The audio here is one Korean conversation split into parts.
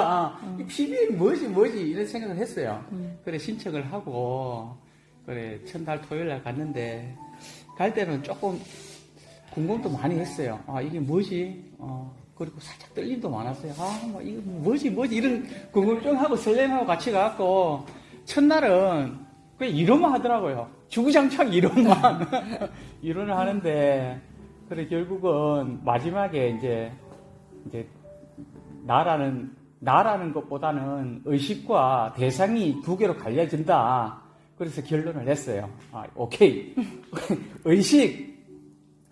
아, 이 PBM 뭐지 뭐지 이런 생각을 했어요. 음. 그래 신청을 하고 그래 첫날 토요일 날 갔는데 갈 때는 조금 궁금도 많이 했어요. 아 이게 뭐지? 어 그리고 살짝 떨림도 많았어요. 아 뭐 이거 뭐지 뭐지 이런 궁금증하고 설렘하고 같이 가갖고 첫날은 그냥 이론만 하더라고요. 주구장창 이론만 이론을 하는데 그래 결국은 마지막에 이제 이제 나라는 나라는 것보다는 의식과 대상이 두 개로 갈려진다. 그래서 결론을 냈어요. 아, 오케이. 의식,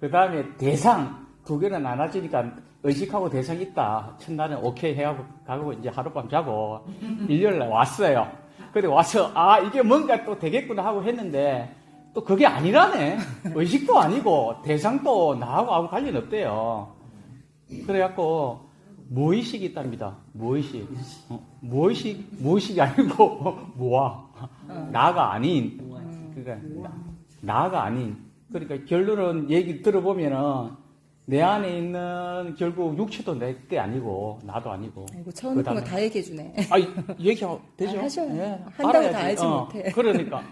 그 다음에 대상 두 개로 나눠지니까 의식하고 대상이 있다. 첫날은 오케이 해가고 가고 이제 하룻밤 자고 일요일날 왔어요. 근데 와서 아 이게 뭔가 또 되겠구나 하고 했는데 또 그게 아니라네. 의식도 아니고 대상도 나하고 아무 관련 없대요. 그래갖고 무의식이 있답니다. 무의식. 어, 무의식, 무의식이 아니고 뭐야? 나가 아닌. 그러니까 나, 나가 아닌. 그러니까 결론은 얘기 들어보면은 내 안에 있는 결국 육체도 내 게 아니고 나도 아니고. 아이고 처음 그다음에- 거다 얘기해 주네. 아, 얘기하면 되죠? 아, 하셔요. 예, 한다고. 다 알지 어, 못해. 그러니까.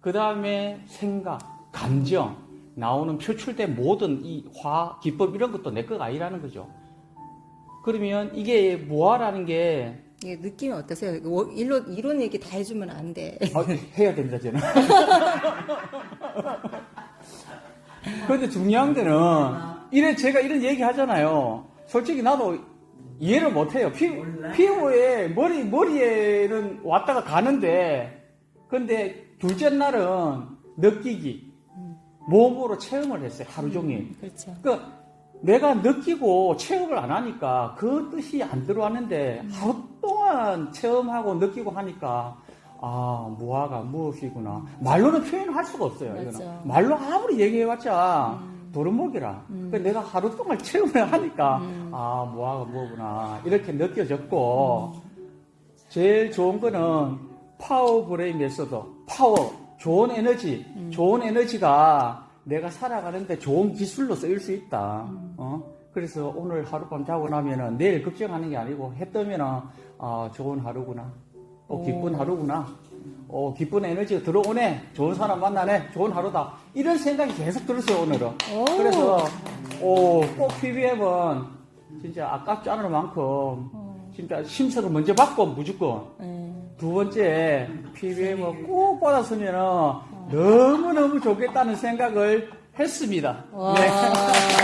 그 다음에 생각, 감정, 나오는 표출된 모든 이 화, 기법 이런 것도 내 거가 아니라는 거죠. 그러면 이게 뭐하라는 게, 이게 느낌이 어떠세요? 워- 이론, 이론 얘기 다 해주면 안 돼. 아, 해야 됩니다, 저는. 그런데 중요한 거는, 이래, 제가 이런 얘기 하잖아요. 솔직히 나도 이해를 못 해요. 피, 피부에, 머리, 머리에는 왔다가 가는데, 근데 둘째 날은 느끼기, 몸으로 체험을 했어요. 하루 종일. 그렇죠. 그 내가 느끼고 체험을 안 하니까 그 뜻이 안 들어왔는데 하루 동안 체험하고 느끼고 하니까 아 무화가 무엇이구나 말로는 표현할 수가 없어요. 이거는 말로 아무리 얘기해봤자 도루묵이라. 음. 그 내가 하루 동안 체험을 하니까 음. 아 무화가 뭐구나 이렇게 느껴졌고 음. 제일 좋은 거는 파워 브레인 메소드 파워 좋은 에너지 음. 좋은 에너지가 내가 살아가는데 좋은 기술로 쓰일 수 있다 음. 어? 그래서 오늘 하룻밤 자고 나면은 내일 걱정하는 게 아니고 해 뜨면은 아 좋은 하루구나 어, 기쁜 오. 하루구나 어, 기쁜 에너지가 들어오네 좋은 사람 만나네 좋은 하루다 이런 생각이 계속 들었어요 오늘은 오. 그래서 오, 꼭 PBM은 진짜 아깝지 않을 만큼 어. 진짜 심사를 먼저 받고 무조건 네. 두 번째 PBM을 꼭 받았으면 너무너무 좋겠다는 생각을 했습니다. 와. 네.